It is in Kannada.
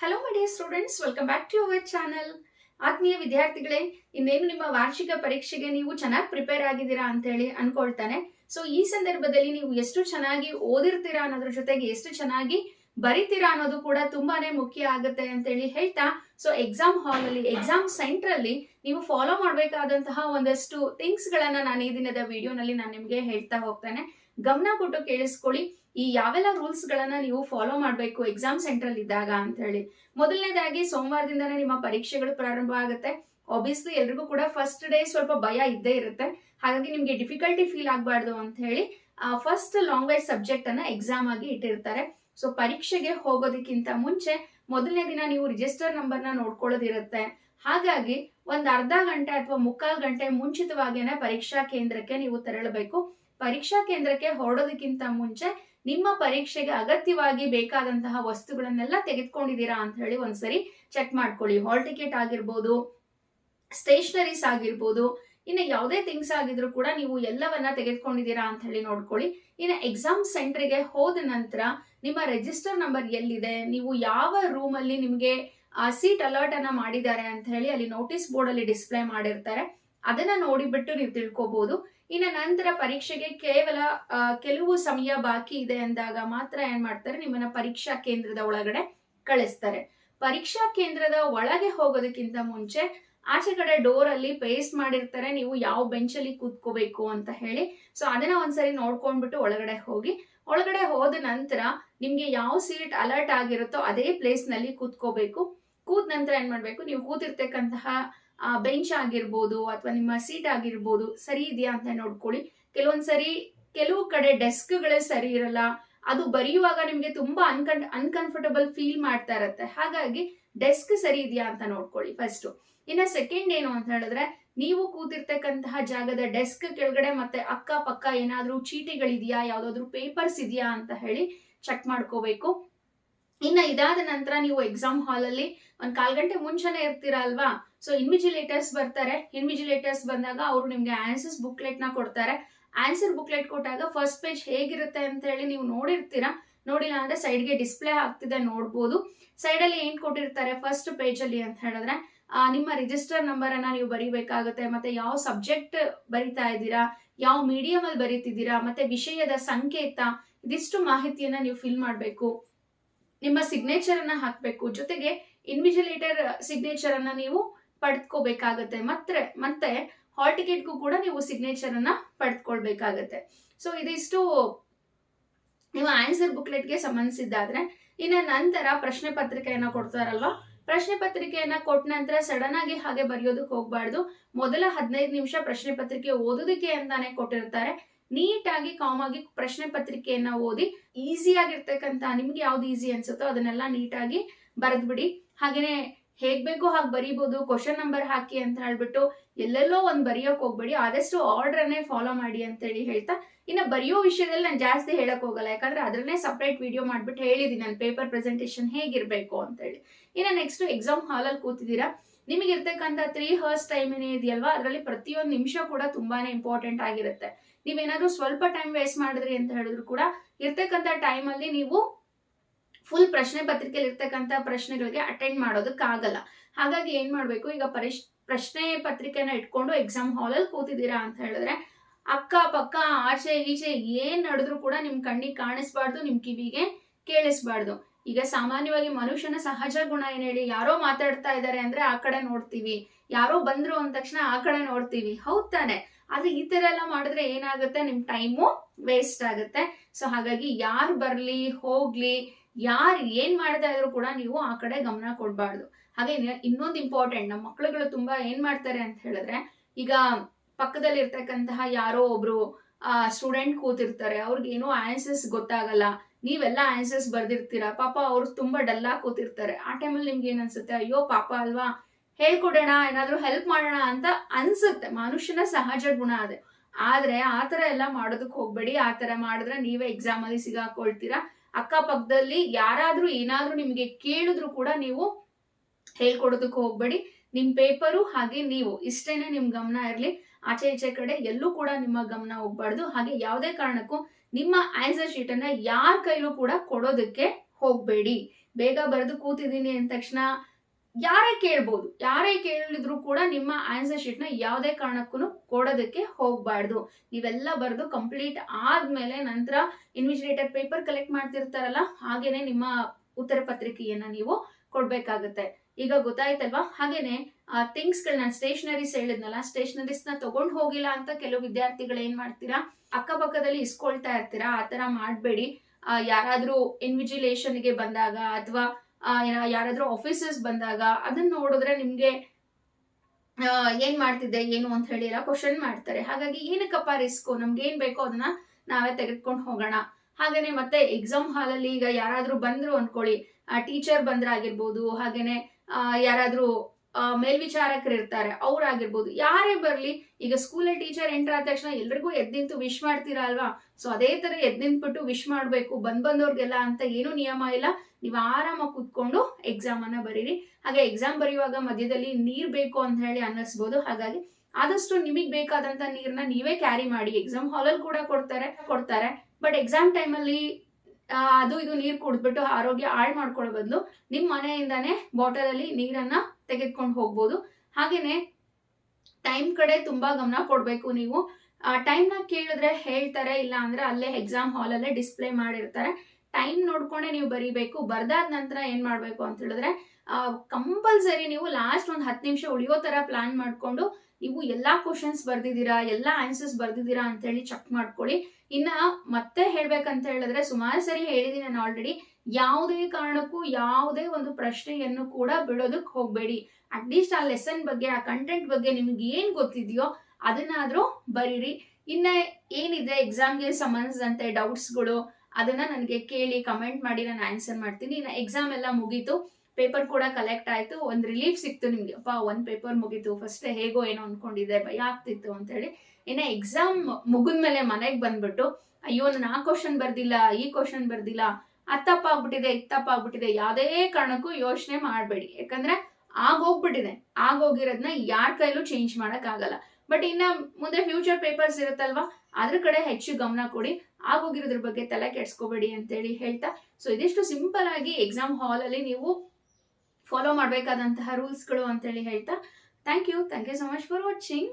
Hello my dear students welcome back to our channel ಆತ್ಮೀಯ ವಿದ್ಯಾರ್ಥಿಗಳೇ, ಇನ್ನೇನು ನಿಮ್ಮ ವಾರ್ಷಿಕ ಪರೀಕ್ಷೆಗೆ ನೀವು ಚೆನ್ನಾಗಿ ಪ್ರಿಪೇರ್ ಆಗಿದ್ದೀರಾ ಅಂತ ಹೇಳಿ ಅನ್ಕೊಳ್ತಾನೆ. ಸೊ ಈ ಸಂದರ್ಭದಲ್ಲಿ ನೀವು ಎಷ್ಟು ಚೆನ್ನಾಗಿ ಓದಿರ್ತೀರಾ ಅನ್ನೋದ್ರ ಜೊತೆಗೆ ಎಷ್ಟು ಚೆನ್ನಾಗಿ ಬರಿತೀರಾ ಅನ್ನೋದು ಕೂಡ ತುಂಬಾನೇ ಮುಖ್ಯ ಆಗುತ್ತೆ ಅಂತ ಹೇಳಿ ಹೇಳ್ತಾ ಸೊ ಎಕ್ಸಾಮ್ ಹಾಲ್ ಅಲ್ಲಿ ಎಕ್ಸಾಮ್ ಸೆಂಟರ್ ಅಲ್ಲಿ ನೀವು ಫಾಲೋ ಮಾಡಬೇಕಾದಂತಹ ಒಂದಷ್ಟು ಥಿಂಗ್ಸ್ ಗಳನ್ನ ನಾನು ಈ ದಿನದ ವಿಡಿಯೋನಲ್ಲಿ ನಾನು ನಿಮಗೆ ಹೇಳ್ತಾ ಹೋಗ್ತೇನೆ. ಗಮನ ಕೊಟ್ಟು ಕೇಳಿಸ್ಕೊಳ್ಳಿ. ಈ ಯಾವೆಲ್ಲ ರೂಲ್ಸ್ ಗಳನ್ನ ನೀವು ಫಾಲೋ ಮಾಡಬೇಕು ಎಕ್ಸಾಮ್ ಸೆಂಟರ್ ಇದ್ದಾಗ ಅಂತ ಹೇಳಿ ಮೊದಲನೇದಾಗಿ ಸೋಮವಾರದಿಂದನೇ ನಿಮ್ಮ ಪರೀಕ್ಷೆಗಳು ಪ್ರಾರಂಭ ಆಗುತ್ತೆ. ಆಬ್ವಿಯಸ್ಲಿ ಎಲ್ರಿಗೂ ಕೂಡ ಫಸ್ಟ್ ಡೇ ಸ್ವಲ್ಪ ಭಯ ಇದ್ದೇ ಇರುತ್ತೆ. ಹಾಗಾಗಿ ನಿಮ್ಗೆ ಡಿಫಿಕಲ್ಟಿ ಫೀಲ್ ಆಗಬಾರ್ದು ಅಂತ ಹೇಳಿ ಫಸ್ಟ್ ಲಾಂಗ್ವೇಜ್ ಸಬ್ಜೆಕ್ಟ್ ಅನ್ನ ಎಕ್ಸಾಮ್ ಆಗಿ ಇಟ್ಟಿರ್ತಾರೆ. ಸೊ ಪರೀಕ್ಷೆಗೆ ಹೋಗೋದಕ್ಕಿಂತ ಮುಂಚೆ ಮೊದಲನೇ ದಿನ ನೀವು ರಿಜಿಸ್ಟರ್ ನಂಬರ್ನ ನೋಡ್ಕೊಳ್ಳೋದಿರುತ್ತೆ. ಹಾಗಾಗಿ ಒಂದ್ ಅರ್ಧ ಗಂಟೆ ಅಥವಾ ಮುಕ್ಕಾಲ್ ಗಂಟೆ ಮುಂಚಿತವಾಗಿನೇ ಪರೀಕ್ಷಾ ಕೇಂದ್ರಕ್ಕೆ ನೀವು ತೆರಳಬೇಕು. ಪರೀಕ್ಷಾ ಕೇಂದ್ರಕ್ಕೆ ಹೊರಡೋದಕ್ಕಿಂತ ಮುಂಚೆ ನಿಮ್ಮ ಪರೀಕ್ಷೆಗೆ ಅಗತ್ಯವಾಗಿ ಬೇಕಾದಂತಹ ವಸ್ತುಗಳನ್ನೆಲ್ಲ ತೆಗೆದುಕೊಂಡಿದ್ದೀರಾ ಅಂತ ಹೇಳಿ ಒಂದ್ಸರಿ ಚೆಕ್ ಮಾಡ್ಕೊಳ್ಳಿ. ಹಾಲ್ ಟಿಕೆಟ್ ಆಗಿರ್ಬೋದು ಸ್ಟೇಷನರೀಸ್ ಆಗಿರ್ಬೋದು, ಇನ್ನು ಯಾವುದೇ ಥಿಂಗ್ಸ್ ಆಗಿದ್ರು ಕೂಡ ನೀವು ಎಲ್ಲವನ್ನ ತೆಗೆದುಕೊಂಡಿದ್ದೀರಾ ಅಂತ ಹೇಳಿ ನೋಡ್ಕೊಳ್ಳಿ. ಇನ್ನು ಎಕ್ಸಾಮ್ ಸೆಂಟರ್ಗೆ ಹೋದ ನಂತರ ನಿಮ್ಮ ರಿಜಿಸ್ಟರ್ ನಂಬರ್ ಎಲ್ಲಿದೆ? ನೀವು ಯಾವ ರೂಮ್ ಅಲ್ಲಿ ನಿಮ್ಗೆ ಸೀಟ್ ಅಲರ್ಟ್ ಅನ್ನ ಮಾಡಿದ್ದಾರೆ ಅಂತ ಹೇಳಿ ಅಲ್ಲಿ ನೋಟಿಸ್ ಬೋರ್ಡ್ ಅಲ್ಲಿ ಡಿಸ್ಪ್ಲೇ ಮಾಡಿರ್ತಾರೆ. ಅದನ್ನ ನೋಡಿಬಿಟ್ಟು ನೀವು ತಿಳ್ಕೊಬಹುದು ಇನ್ನು ನಂತರ ಪರೀಕ್ಷೆಗೆ ಕೇವಲ ಕೆಲವು ಸಮಯ ಬಾಕಿ ಇದೆ ಅಂದಾಗ ಮಾತ್ರ ಏನ್ ಮಾಡ್ತಾರೆ, ನಿಮ್ಮನ್ನ ಪರೀಕ್ಷಾ ಕೇಂದ್ರದ ಒಳಗಡೆ ಕಳಿಸ್ತಾರೆ. ಪರೀಕ್ಷಾ ಕೇಂದ್ರದ ಒಳಗೆ ಹೋಗೋದಕ್ಕಿಂತ ಮುಂಚೆ ಆಚೆ ಕಡೆ ಡೋರ್ ಅಲ್ಲಿ ಪೇಸ್ಟ್ ಮಾಡಿರ್ತಾರೆ, ನೀವು ಯಾವ ಬೆಂಚ್ ಅಲ್ಲಿ ಕೂತ್ಕೋಬೇಕು ಅಂತ ಹೇಳಿ. ಸೊ ಅದನ್ನ ಒಂದ್ಸರಿ ನೋಡ್ಕೊಂಡ್ಬಿಟ್ಟು ಒಳಗಡೆ ಹೋಗಿ, ಒಳಗಡೆ ಹೋದ ನಂತರ ನಿಮ್ಗೆ ಯಾವ ಸೀಟ್ ಅಲರ್ಟ್ ಆಗಿರುತ್ತೋ ಅದೇ ಪ್ಲೇಸ್ನಲ್ಲಿ ಕೂತ್ಕೋಬೇಕು. ಕೂತ್ ನಂತರ ಏನ್ ಮಾಡ್ಬೇಕು, ನೀವು ಕೂತಿರ್ತಕ್ಕಂತಹ ಬೆಂಚ್ ಆಗಿರ್ಬೋದು ಅಥವಾ ನಿಮ್ಮ ಸೀಟ್ ಆಗಿರ್ಬೋದು ಸರಿ ಇದೆಯಾ ಅಂತ ನೋಡ್ಕೊಳ್ಳಿ. ಕೆಲವೊಂದ್ಸರಿ ಕೆಲವು ಕಡೆ ಡೆಸ್ಕ್ಗಳೇ ಸರಿ ಇರಲ್ಲ. ಅದು ಬರೆಯುವಾಗ ನಿಮ್ಗೆ ತುಂಬಾ ಅನ್ಕನ್ ಅನ್ಕಂಫರ್ಟಬಲ್ ಫೀಲ್ ಮಾಡ್ತಾ ಇರತ್ತೆ. ಹಾಗಾಗಿ ಡೆಸ್ಕ್ ಸರಿ ಇದೆಯಾ ಅಂತ ನೋಡ್ಕೊಳ್ಳಿ ಫಸ್ಟ್ ಇನ್ನ ಸೆಕೆಂಡ್ ಏನು ಅಂತ ಹೇಳಿದ್ರೆ, ನೀವು ಕೂತಿರ್ತಕ್ಕಂತಹ ಜಾಗದ ಡೆಸ್ಕ್ ಕೆಳಗಡೆ ಮತ್ತೆ ಅಕ್ಕ ಪಕ್ಕ ಏನಾದ್ರೂ ಚೀಟಿಗಳಿದೆಯಾ, ಯಾವ್ದಾದ್ರು ಪೇಪರ್ಸ್ ಇದೆಯಾ ಅಂತ ಹೇಳಿ ಚೆಕ್ ಮಾಡ್ಕೋಬೇಕು. ಇನ್ನ ಇದಾದ ನಂತರ ನೀವು ಎಕ್ಸಾಮ್ ಹಾಲ್ ಅಲ್ಲಿ ಒಂದ್ ಕಾಲ್ ಗಂಟೆ ಮುಂಚೆನೆ ಇರ್ತೀರಾ ಅಲ್ವಾ ಸೊ ಇನ್ವಿಜಿಲೇಟರ್ಸ್ ಬರ್ತಾರೆ. ಇನ್ವಿಜಿಲೇಟರ್ಸ್ ಬಂದಾಗ ಅವರು ನಿಮ್ಗೆ ಆನ್ಸರ್ಸ್ ಬುಕ್ಲೆಟ್ನ ಕೊಡ್ತಾರೆ. ಆನ್ಸರ್ ಬುಕ್ಲೆಟ್ ಕೊಟ್ಟಾಗ ಫಸ್ಟ್ ಪೇಜ್ ಹೇಗಿರುತ್ತೆ ಅಂತ ಹೇಳಿ ನೀವು ನೋಡಿರ್ತೀರಾ? ನೋಡಿಲ್ಲ ಅಂದ್ರೆ ಸೈಡ್ಗೆ ಡಿಸ್ಪ್ಲೇ ಆಗ್ತಿದೆ ನೋಡ್ಬೋದು. ಸೈಡ್ ಅಲ್ಲಿ ಏನ್ ಕೊಟ್ಟಿರ್ತಾರೆ? ಫಸ್ಟ್ ಪೇಜ್ ಅಲ್ಲಿ ಅಂತ ಹೇಳಿದ್ರೆ ನಿಮ್ಮ ರಿಜಿಸ್ಟರ್ ನಂಬರ್ ಅನ್ನ ನೀವು ಬರಿಬೇಕಾಗುತ್ತೆ. ಮತ್ತೆ ಯಾವ ಸಬ್ಜೆಕ್ಟ್ ಬರಿತಾ ಇದ್ದೀರಾ? ಯಾವ ಮೀಡಿಯಂ ಅಲ್ಲಿ ಬರೀತಿದ್ದೀರಾ? ಮತ್ತೆ ವಿಷಯದ ಸಂಕೇತ, ಇದಿಷ್ಟು ಮಾಹಿತಿಯನ್ನ ನೀವು ಫಿಲ್ ಮಾಡಬೇಕು. ನಿಮ್ಮ ಸಿಗ್ನೇಚರ್ ಅನ್ನ ಹಾಕ್ಬೇಕು. ಜೊತೆಗೆ ಇನ್ವಿಜಿಲೇಟರ್ ಸಿಗ್ನೇಚರ್ ಅನ್ನ ನೀವು ಪಡೆದ್ಕೋಬೇಕಾಗತ್ತೆ ಮತ್ತೆ ಮತ್ತೆ ಹಾಲ್ ಟಿಕೆಟ್ಗೂ ಕೂಡ ನೀವು ಸಿಗ್ನೇಚರ್ ಅನ್ನ ಪಡ್ಕೊಳ್ಬೇಕಾಗತ್ತೆ. ಸೊ ಇದಿಷ್ಟು ನೀವು ಆನ್ಸರ್ ಬುಕ್ಲೆಟ್ಗೆ ಸಂಬಂಧಿಸಿದ್ದಾದ್ರೆ, ಇನ್ನ ನಂತರ ಪ್ರಶ್ನೆ ಪತ್ರಿಕೆಯನ್ನ ಕೊಡ್ತಾರಲ್ವಾ? ಪ್ರಶ್ನೆ ಪತ್ರಿಕೆಯನ್ನ ಕೊಟ್ಟ ನಂತರ ಸಡನ್ ಆಗಿ ಹಾಗೆ ಬರೆಯೋದಕ್ಕೆ ಹೋಗ್ಬಾರ್ದು. ಮೊದಲ ಹದಿನೈದು ನಿಮಿಷ ಪ್ರಶ್ನೆ ಪತ್ರಿಕೆ ಓದೋದಕ್ಕೆ ಅಂತಾನೆ ಕೊಟ್ಟಿರ್ತಾರೆ. ನೀಟಾಗಿ ಕಾಮ್ ಆಗಿ ಪ್ರಶ್ನೆ ಪತ್ರಿಕೆಯನ್ನ ಓದಿ ಈಸಿ ಆಗಿರ್ತಕ್ಕಂತ ನಿಮ್ಗೆ ಯಾವ್ದು ಈಸಿ ಅನ್ಸುತ್ತೋ ಅದನ್ನೆಲ್ಲ ನೀಟಾಗಿ ಬರೆದ್ಬಿಡಿ. ಹಾಗೇನೆ ಹೇಗ್ ಬೇಕೋ ಹಾಗೆ ಬರೀಬಹುದು ಕ್ವಶನ್ ನಂಬರ್ ಹಾಕಿ ಅಂತ ಹೇಳ್ಬಿಟ್ಟು ಎಲ್ಲೆಲ್ಲೋ ಒಂದ್ ಬರೆಯೋಕ್ ಹೋಗ್ಬೇಡಿ. ಆದಷ್ಟು ಆರ್ಡರ್ ಅನ್ನೇ ಫಾಲೋ ಮಾಡಿ ಅಂತ ಹೇಳಿ ಹೇಳ್ತಾ, ಇನ್ನು ಬರೆಯೋ ವಿಷಯದಲ್ಲಿ ನಾನು ಜಾಸ್ತಿ ಹೇಳಕ್ ಹೋಗಲ್ಲ. ಯಾಕಂದ್ರೆ ಅದ್ರನ್ನೇ ಸಪ್ರೇಟ್ ವಿಡಿಯೋ ಮಾಡ್ಬಿಟ್ಟು ಹೇಳಿದೀನಿ ನಾನು ಪೇಪರ್ ಪ್ರೆಸೆಂಟೇಷನ್ ಹೇಗಿರ್ಬೇಕು ಅಂತ ಹೇಳಿ ಇನ್ನು ನೆಕ್ಸ್ಟ್ ಎಕ್ಸಾಮ್ ಹಾಲ್ ಅಲ್ಲಿ ಕೂತಿದ್ದೀರಾ? ನಿಮಗೆ ಇರ್ತಕ್ಕಂಥ ತ್ರೀ ಹರ್ಸ್ ಟೈಮ್ ಏನೇ ಇದೆಯಲ್ವಾ? ಅದರಲ್ಲಿ ಪ್ರತಿಯೊಂದು ನಿಮಿಷ ಕೂಡ ತುಂಬಾನೇ ಇಂಪಾರ್ಟೆಂಟ್ ಆಗಿರುತ್ತೆ. ನೀವೇನಾದ್ರೂ ಸ್ವಲ್ಪ ಟೈಮ್ ವೇಸ್ಟ್ ಮಾಡಿದ್ರಿ ಅಂತ ಹೇಳಿದ್ರು ಕೂಡ, ಇರ್ತಕ್ಕಂಥ ಟೈಮ್ ಅಲ್ಲಿ ನೀವು ಫುಲ್ ಪ್ರಶ್ನೆ ಪತ್ರಿಕೆಯಲ್ಲಿ ಇರ್ತಕ್ಕಂಥ ಪ್ರಶ್ನೆಗಳಿಗೆ ಅಟೆಂಡ್ ಮಾಡೋದಕ್ಕಾಗಲ್ಲ. ಹಾಗಾಗಿ ಏನು ಮಾಡಬೇಕು? ಈಗ ಪರಿಶ್, ಪ್ರಶ್ನೆ ಪತ್ರಿಕೆನ ಇಟ್ಕೊಂಡು ಎಕ್ಸಾಮ್ ಹಾಲ್ ಅಲ್ಲಿ ಕೂತಿದ್ದೀರಾ ಅಂತ ಹೇಳಿದ್ರೆ ಅಕ್ಕ ಪಕ್ಕ ಆಚೆ ಈಚೆ ಏನ್ ನಡೆದ್ರು ಕೂಡ ನಿಮ್ಮ ಕಣ್ಣಿಗೆ ಕಾಣಿಸ್ಬಾರ್ದು ನಿಮ್ಮ ಕಿವಿಗೆ ಕೇಳಿಸ್ಬಾರ್ದು. ಈಗ ಸಾಮಾನ್ಯವಾಗಿ ಮನುಷ್ಯನ ಸಹಜ ಗುಣ ಏನು ಹೇಳಿ? ಯಾರೋ ಮಾತಾಡ್ತಾ ಇದ್ದಾರೆ ಅಂದ್ರೆ ಆ ಕಡೆ ನೋಡ್ತೀವಿ. ಯಾರೋ ಬಂದ್ರು ಅಂದ ತಕ್ಷಣ ಆ ಕಡೆ ನೋಡ್ತೀವಿ. ಹೌದ್ ತಾನೆ. ಆದ್ರೆ ಈ ತರ ಎಲ್ಲ ಮಾಡಿದ್ರೆ ಏನಾಗುತ್ತೆ? ನಿಮ್ ಟೈಮು ವೇಸ್ಟ್ ಆಗುತ್ತೆ. ಸೊ ಹಾಗಾಗಿ ಯಾರು ಬರ್ಲಿ, ಹೋಗ್ಲಿ ಯಾರು ಏನ್ ಮಾಡ್ತಾ ಇದ್ರು ಕೂಡ ನೀವು ಆ ಕಡೆ ಗಮನ ಕೊಡಬಾರ್ದು. ಹಾಗೆ ಇನ್ನ- ಇನ್ನೊಂದು ಇಂಪಾರ್ಟೆಂಟ್ ನಮ್ಮ ಮಕ್ಳುಗಳು ತುಂಬಾ ಏನ್ ಮಾಡ್ತಾರೆ ಅಂತ ಹೇಳಿದ್ರೆ, ಈಗ ಪಕ್ಕದಲ್ಲಿ ಇರ್ತಕ್ಕಂತಹ ಯಾರೋ ಒಬ್ರು, ಆ ಸ್ಟೂಡೆಂಟ್ ಕೂತಿರ್ತಾರೆ, ಅವ್ರಿಗೆ ಏನೋ ಆನ್ಸರ್ಸ್ ಗೊತ್ತಾಗಲ್ಲ. ನೀವೆಲ್ಲ ಆನ್ಸರ್ಸ್ ಬರ್ದಿರ್ತೀರಾ, ಪಾಪ ಅವ್ರು ತುಂಬಾ ಡಲ್ ಕೂತಿರ್ತಾರೆ. ಆ ಟೈಮಲ್ಲಿ ನಿಮ್ಗೆ ಏನ್ ಅನ್ಸುತ್ತೆ? ಅಯ್ಯೋ, ಪಾಪ ಅಲ್ವಾ? ಹೇಳ್ಕೊಡೋಣ, ಏನಾದ್ರೂ ಹೆಲ್ಪ್ ಮಾಡೋಣ ಅಂತ ಅನ್ಸುತ್ತೆ. ಮನುಷ್ಯನ ಸಹಜ ಗುಣ ಅದೇ. ಆದ್ರೆ ಆತರ ಎಲ್ಲ ಮಾಡೋದಕ್ಕೆ ಹೋಗ್ಬೇಡಿ. ಆತರ ಮಾಡಿದ್ರೆ ನೀವೇ ಎಕ್ಸಾಮ್ ಅಲ್ಲಿ ಸಿಗಾಕೊಳ್ತೀರಾ? ಅಕ್ಕಪಕ್ಕದಲ್ಲಿ ಯಾರಾದ್ರೂ ಏನಾದ್ರೂ ನಿಮ್ಗೆ ಕೇಳಿದ್ರು ಕೂಡ ನೀವು ಹೇಳ್ಕೊಡೋದಕ್ಕೆ ಹೋಗ್ಬೇಡಿ. ನಿಮ್ ಪೇಪರು ಹಾಗೆ ನೀವು, ಇಷ್ಟೇನೆ ನಿಮ್ ಗಮನ ಇರ್ಲಿ. ಆಚೆ ಈಚೆ ಕಡೆ ಎಲ್ಲೂ ಕೂಡ ನಿಮ್ಮ ಗಮನ ಹೋಗ್ಬಾರ್ದು. ಹಾಗೆ ಯಾವುದೇ ಕಾರಣಕ್ಕೂ ನಿಮ್ಮ ಆನ್ಸರ್ ಶೀಟ್ ಅನ್ನ ಯಾರ ಕೈಲೂ ಕೂಡ ಕೊಡೋದಕ್ಕೆ ಹೋಗ್ಬೇಡಿ. ಬೇಗ ಬರೆದು ಕೂತಿದ್ದೀನಿ ಅಂದ ತಕ್ಷಣ ಯಾರೇ ಕೇಳ್ಬೋದು, ಯಾರೇ ಕೇಳಿದ್ರು ಕೂಡ ನಿಮ್ಮ ಆನ್ಸರ್ ಶೀಟ್ನ ಯಾವುದೇ ಕಾರಣಕ್ಕೂ ಕೊಡೋದಕ್ಕೆ ಹೋಗ್ಬಾರ್ದು. ನೀವೆಲ್ಲ ಬರೆದು ಕಂಪ್ಲೀಟ್ ಆದ್ಮೇಲೆ ನಂತರ ಇನ್ವಿಜಿಲೇಟರ್ ಪೇಪರ್ ಕಲೆಕ್ಟ್ ಮಾಡ್ತಿರ್ತಾರಲ್ಲ, ಹಾಗೇನೆ ನಿಮ್ಮ ಉತ್ತರ ಪತ್ರಿಕೆಯನ್ನ ನೀವು ಕೊಡ್ಬೇಕಾಗತ್ತೆ. ಈಗ ಗೊತ್ತಾಯ್ತಲ್ವಾ? ಹಾಗೇನೆ ಥಿಂಗ್ಸ್ ಗಳನ್ನ ಸ್ಟೇಷನರೀಸ್ ಹೇಳಿದ್ನಲ್ಲ ಸ್ಟೇಷನರೀಸ್ನ ತಗೊಂಡ್ ಹೋಗಿಲ್ಲ ಅಂತ ಕೆಲವು ವಿದ್ಯಾರ್ಥಿಗಳು ಏನ್ ಮಾಡ್ತೀರಾ? ಅಕ್ಕಪಕ್ಕದಲ್ಲಿ ಇಸ್ಕೊಳ್ತಾ ಇರ್ತೀರಾ? ಆತರ ಮಾಡ್ಬೇಡಿ. ಯಾರಾದರೂ ಯಾರಾದ್ರೂ ಇನ್ವಿಜಿಲೇಷನ್ಗೆ ಬಂದಾಗ ಅಥವಾ ಯಾರಾದ್ರೂ ಆಫೀಸಸ್ ಬಂದಾಗ ಅದನ್ನ ನೋಡಿದ್ರೆ ನಿಮಗೆ ಏನ್ ಮಾಡ್ತಿದ್ದೆ ಏನು ಅಂತ ಹೇಳಿ ಎಲ್ಲ ಕ್ವಶನ್ ಮಾಡ್ತಾರೆ. ಹಾಗಾಗಿ ಏನಕ್ಕಪ್ಪ ರಿಸ್ಕ್ ನಮ್ಗೆ ಏನ್ ಬೇಕೋ ಅದನ್ನ ನಾವೇ ತೆಗೆದುಕೊಂಡು ಹೋಗೋಣ. ಹಾಗೇನೆ ಮತ್ತೆ ಎಕ್ಸಾಮ್ ಹಾಲಲ್ಲಿ ಈಗ ಯಾರಾದ್ರೂ ಬಂದ್ರು ಅನ್ಕೊಳ್ಳಿ. ಟೀಚರ್ ಬಂದ್ರಾಗಿರ್ಬೋದು ಹಾಗೇನೆ ಆ, ಯಾರಾದ್ರೂ ಮೇಲ್ವಿಚಾರಕರು ಇರ್ತಾರೆ ಅವ್ರಾಗಿರ್ಬೋದು ಯಾರೇ ಬರಲಿ, ಈಗ ಸ್ಕೂಲಲ್ಲಿ ಟೀಚರ್ ಎಂಟರ್ ಆದ ತಕ್ಷಣ ಎಲ್ರಿಗೂ ಎದ್ದಿಂತು ವಿಶ್ ಮಾಡ್ತೀರಾ ಅಲ್ವಾ? ಸೊ ಅದೇ ತರ ಎದ್ ನಿಂತ್ಬಿಟ್ಟು ವಿಶ್ ಮಾಡಬೇಕು, ಬಂದ್ ಬಂದವ್ರಿಗೆಲ್ಲ ಅಂತ ಏನು ನಿಯಮ ಇಲ್ಲ. ನೀವು ಆರಾಮಾಗಿ ಕೂತ್ಕೊಂಡು ಎಕ್ಸಾಮ್ ಅನ್ನ ಬರೀರಿ. ಹಾಗೆ ಎಕ್ಸಾಮ್ ಬರೆಯುವಾಗ ಮಧ್ಯದಲ್ಲಿ ನೀರ್ ಬೇಕು ಅಂತ ಹೇಳಿ ಅನ್ನಿಸ್ಬೋದು. ಹಾಗಾಗಿ ಆದಷ್ಟು ನಿಮಗೆ ಬೇಕಾದಂತ ನೀರ್ನ ನೀವೇ ಕ್ಯಾರಿ ಮಾಡಿ. ಎಕ್ಸಾಮ್ ಹಾಲಲ್ಲಿ ಕೂಡ ಕೊಡ್ತಾರೆ ಕೊಡ್ತಾರೆ. ಬಟ್ ಎಕ್ಸಾಮ್ ಟೈಮಲ್ಲಿ ಅದು ಇದು ನೀರ್ ಕುಡಿದ್ಬಿಟ್ಟು ಆರೋಗ್ಯ ಹಾಳು ಮಾಡ್ಕೊಳ್ಳೋ ಬದಲು ನಿಮ್ಮ ಮನೆಯಿಂದಾನೇ ಬಾಟಲ್ ಅಲ್ಲಿ ನೀರನ್ನ ತೆಗೆದುಕೊಂಡು ಹೋಗ್ಬೋದು. ಹಾಗೇನೆ ಟೈಮ್ ಕಡೆ ತುಂಬಾ ಗಮನ ಕೊಡಬೇಕು ನೀವು. ಟೈಮ್ನ ಕೇಳಿದ್ರೆ ಹೇಳ್ತಾರೆ ಇಲ್ಲ ಅಂದ್ರೆ ಅಲ್ಲೇ ಎಕ್ಸಾಮ್ ಹಾಲ್ ಅಲ್ಲೇ ಡಿಸ್ಪ್ಲೇ ಮಾಡಿರ್ತಾರೆ. ಟೈಮ್ ನೋಡ್ಕೊಂಡೆ ನೀವು ಬರೀಬೇಕು. ಬರ್ದಾದ ನಂತರ ಏನ್ ಮಾಡ್ಬೇಕು ಅಂತ ಹೇಳಿದ್ರೆ ಕಂಪಲ್ಸರಿ ನೀವು ಲಾಸ್ಟ್ ಒಂದ್ ಹತ್ತು ನಿಮಿಷ ಉಳಿಯೋ ತರ ಪ್ಲಾನ್ ಮಾಡ್ಕೊಂಡು ನೀವು ಎಲ್ಲಾ ಕ್ವಶನ್ಸ್ ಬರ್ದಿದ್ದೀರಾ, ಎಲ್ಲಾ ಆನ್ಸರ್ಸ್ ಬರ್ದಿದ್ದೀರಾ ಅಂತ ಹೇಳಿ ಚೆಕ್ ಮಾಡ್ಕೊಳ್ಳಿ. ಇನ್ನ ಮತ್ತೆ ಹೇಳ್ಬೇಕಂತ ಹೇಳಿದ್ರೆ ಸುಮಾರು ಸರಿ ಹೇಳಿದೀನಿ ನಾನು ಆಲ್ರೆಡಿ ಯಾವುದೇ ಕಾರಣಕ್ಕೂ ಯಾವುದೇ ಒಂದು ಪ್ರಶ್ನೆಯನ್ನು ಕೂಡ ಬಿಡೋದಕ್ಕೆ ಹೋಗ್ಬೇಡಿ. ಅಟ್ಲೀಸ್ಟ್ ಆ ಲೆಸನ್ ಬಗ್ಗೆ, ಆ ಕಂಟೆಂಟ್ ಬಗ್ಗೆ ನಿಮ್ಗೆ ಏನ್ ಗೊತ್ತಿದೆಯೋ ಅದನ್ನಾದ್ರೂ ಬರೀರಿ. ಇನ್ನ ಏನಿದೆ ಎಕ್ಸಾಮ್ಗೆ ಸಂಬಂಧಿಸಿದಂತೆ ಡೌಟ್ಸ್ಗಳು ಅದನ್ನ ನನಗೆ ಕೇಳಿ ಕಮೆಂಟ್ ಮಾಡಿ, ನಾನು ಆನ್ಸರ್ ಮಾಡ್ತೀನಿ. ಇನ್ನು ಎಕ್ಸಾಮ್ ಎಲ್ಲ ಮುಗೀತು. ಪೇಪರ್ ಕೂಡ ಕಲೆಕ್ಟ್ ಆಯ್ತು. ಒಂದ್ ರಿಲೀಫ್ ಸಿಕ್ತು ನಿಮ್ಗೆ. ಅಪ್ಪ, ಒಂದ್ ಪೇಪರ್ ಮುಗೀತು. ಫಸ್ಟ್ ಹೇಗೋ ಏನೋ ಅನ್ಕೊಂಡಿದೆ ಭಯ ಆಗ್ತಿತ್ತು ಅಂತ ಹೇಳಿ ಇನ್ನ ಎಕ್ಸಾಮ್ ಮುಗಿದ್ಮೇಲೆ ಮನೆಗೆ ಬಂದ್ಬಿಟ್ಟು, ಅಯ್ಯೋ, ನಾನು ಆ ಕ್ವಶನ್ ಬರ್ದಿಲ್ಲ, ಈ ಕ್ವಶನ್ ಬರ್ದಿಲ್ಲ. ಅತ್ತಪ್ಪ ತಪ್ಪಾಗ್ಬಿಟ್ಟಿದೆ ಇತ್ತಪ್ಪ ಆಗ್ಬಿಟ್ಟಿದೆ ಯಾವುದೇ ಕಾರಣಕ್ಕೂ ಯೋಚನೆ ಮಾಡಬೇಡಿ. ಯಾಕಂದ್ರೆ ಆಗೋಗ್ಬಿಟ್ಟಿದೆ ಆಗೋಗಿರೋದ್ನ ಯಾರ ಕೈಲೂ ಚೇಂಜ್ ಮಾಡೋಕ್ಕಾಗಲ್ಲ. ಬಟ್ ಇನ್ನ ಮುಂದೆ ಫ್ಯೂಚರ್ ಪೇಪರ್ಸ್ ಇರುತ್ತಲ್ವಾ? ಅದ್ರ ಕಡೆ ಹೆಚ್ಚು ಗಮನ ಕೊಡಿ. ಆಗೋಗಿರೋದ್ರ ಬಗ್ಗೆ ತಲೆ ಕೆಡ್ಸ್ಕೋಬೇಡಿ ಅಂತೇಳಿ ಹೇಳ್ತಾ. ಸೊ ಇದಿಷ್ಟು ಸಿಂಪಲ್ ಆಗಿ ಎಕ್ಸಾಮ್ ಹಾಲ್ ಅಲ್ಲಿ ನೀವು ಫಾಲೋ ಮಾಡಬೇಕಾದಂತಹ ರೂಲ್ಸ್ಗಳು ಅಂತೇಳಿ ಹೇಳ್ತಾ thank you thank you so much for watching